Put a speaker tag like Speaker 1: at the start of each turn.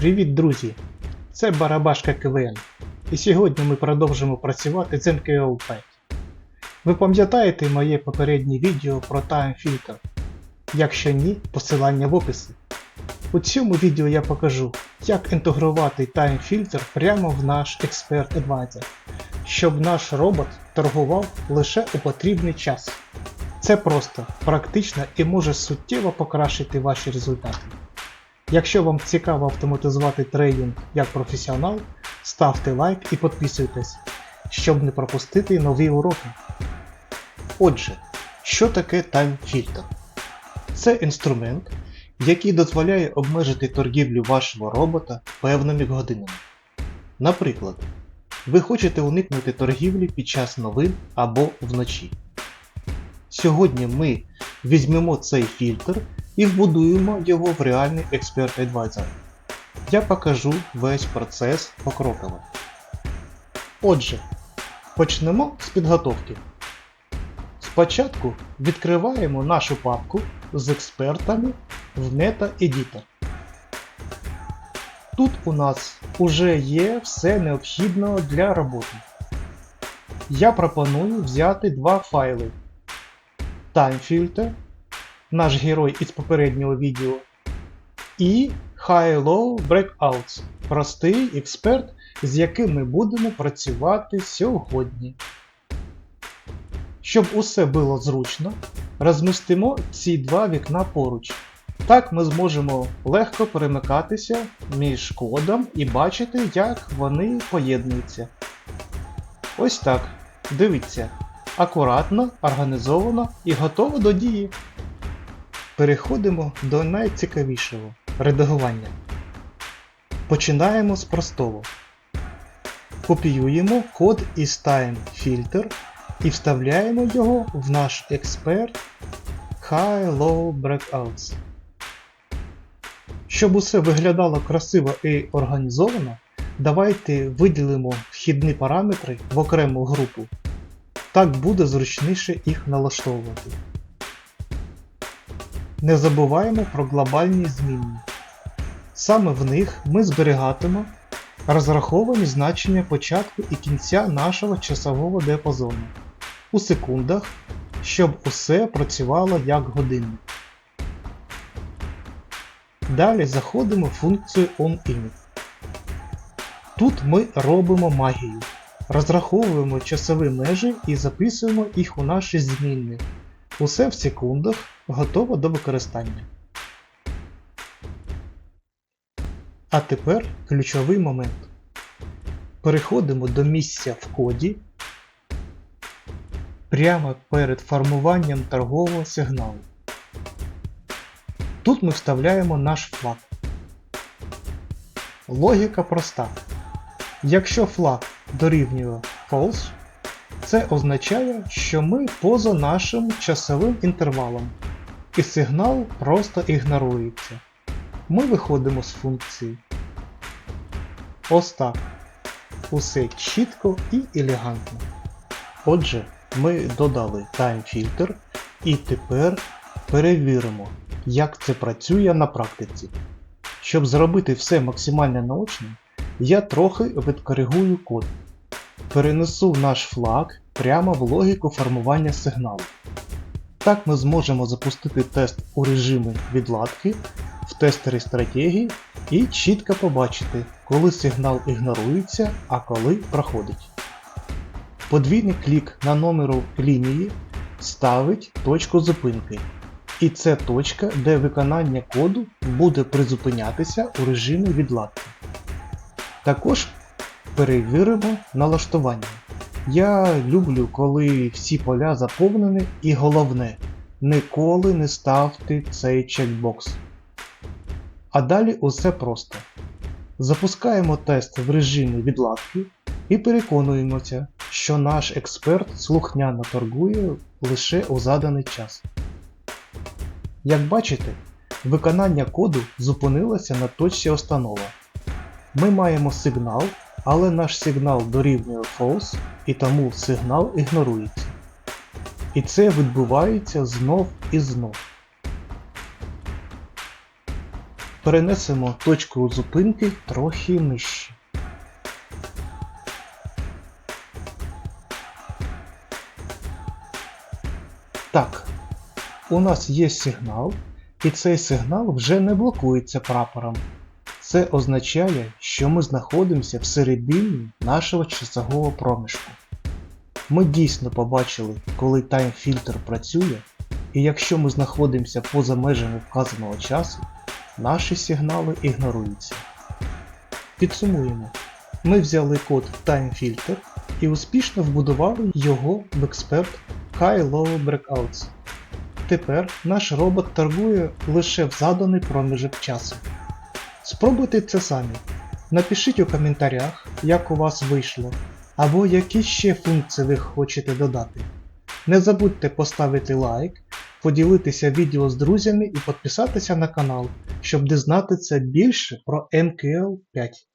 Speaker 1: Привіт, друзі! Це Барабашка КВН. І сьогодні ми продовжимо працювати з NKO 5. Ви пам'ятаєте моє попереднє відео про Filter? Якщо ні, посилання в описі. У цьому відео я покажу, як інтегрувати Filter прямо в наш Expert Advisor, щоб наш робот торгував лише у потрібний час. Це просто, практично і може суттєво покращити ваші результати. Якщо вам цікаво автоматизувати трейдинг як професіонал, ставте лайк і підписуйтесь, щоб не пропустити нові уроки. Отже, що таке Filter? Це інструмент, який дозволяє обмежити торгівлю вашого робота певними годинами. Наприклад, ви хочете уникнути торгівлі під час новин або вночі. Сьогодні ми візьмемо цей фільтр і вбудуємо його в реальний Expert Advisor. Я покажу весь процес покроково. Отже, почнемо з підготовки. Спочатку відкриваємо нашу папку з експертами в MetaEditor. Тут у нас уже є все необхідне для роботи. Я пропоную взяти два файли TimeFilter наш герой із попереднього відео, і High-Low Breakouts простий експерт, з яким ми будемо працювати сьогодні. Щоб усе було зручно, розмістимо ці два вікна поруч. Так ми зможемо легко перемикатися між кодом і бачити, як вони поєднуються. Ось так. Дивіться. Акуратно, організовано і готово до дії. Переходимо до найцікавішого редагування. Починаємо з простого. Копіюємо код із Time Filter і вставляємо його в наш експерт High-Low Breakouts. Щоб усе виглядало красиво і організовано, давайте виділимо вхідні параметри в окрему групу. Так буде зручніше їх налаштовувати. Не забуваємо про глобальні змінні. Саме в них ми зберігатимемо розраховані значення початку і кінця нашого часового діапазону у секундах, щоб усе працювало як годинник. Далі заходимо в функцію OnImage. Тут ми робимо магію. Розраховуємо часові межі і записуємо їх у наші змінні. Усе в секундах готово до використання. А тепер ключовий момент. Переходимо до місця в коді прямо перед формуванням торгового сигналу. Тут ми вставляємо наш флаг. Логіка проста. Якщо флаг дорівнює false, це означає, що ми поза нашим часовим інтервалом, і сигнал просто ігнорується. Ми виходимо з функції. Ось так. Усе чітко і елегантно. Отже, ми додали TimeFilter і тепер перевіримо, як це працює на практиці. Щоб зробити все максимально наочно, я трохи відкоригую код перенесу наш флаг прямо в логіку формування сигналу. Так ми зможемо запустити тест у режимі відладки в тестері стратегії і чітко побачити, коли сигнал ігнорується, а коли проходить. Подвійний клік на номеру лінії ставить точку зупинки. І це точка, де виконання коду буде призупинятися у режимі відладки. Також перевіримо налаштування. Я люблю, коли всі поля заповнені і головне, ніколи не ставте цей чекбокс. А далі усе просто. Запускаємо тест в режимі відладки і переконуємося, що наш експерт слухняно торгує лише у заданий час. Як бачите, виконання коду зупинилося на точці установа. Ми маємо сигнал, але наш сигнал дорівнює false і тому сигнал ігнорується. І це відбувається знов і знов. перенесемо точку зупинки трохи нижче. Так, у нас є сигнал, і цей сигнал вже не блокується прапором. Це означає, що ми знаходимося всередині нашого часового проміжку. Ми дійсно побачили, коли таймфільтр працює, і якщо ми знаходимося поза межами вказаного часу, наші сигнали ігноруються. Підсумуємо. Ми взяли код TimeFilter і успішно вбудували його в експерт High Low Breakouts. Тепер наш робот торгує лише в заданий проміжок часу. Спробуйте це самі. Напишіть у коментарях, як у вас вийшло, або які ще функції ви хочете додати. Не забудьте поставити лайк, поділитися відео з друзями і підписатися на канал, щоб дізнатися більше про MQL 5.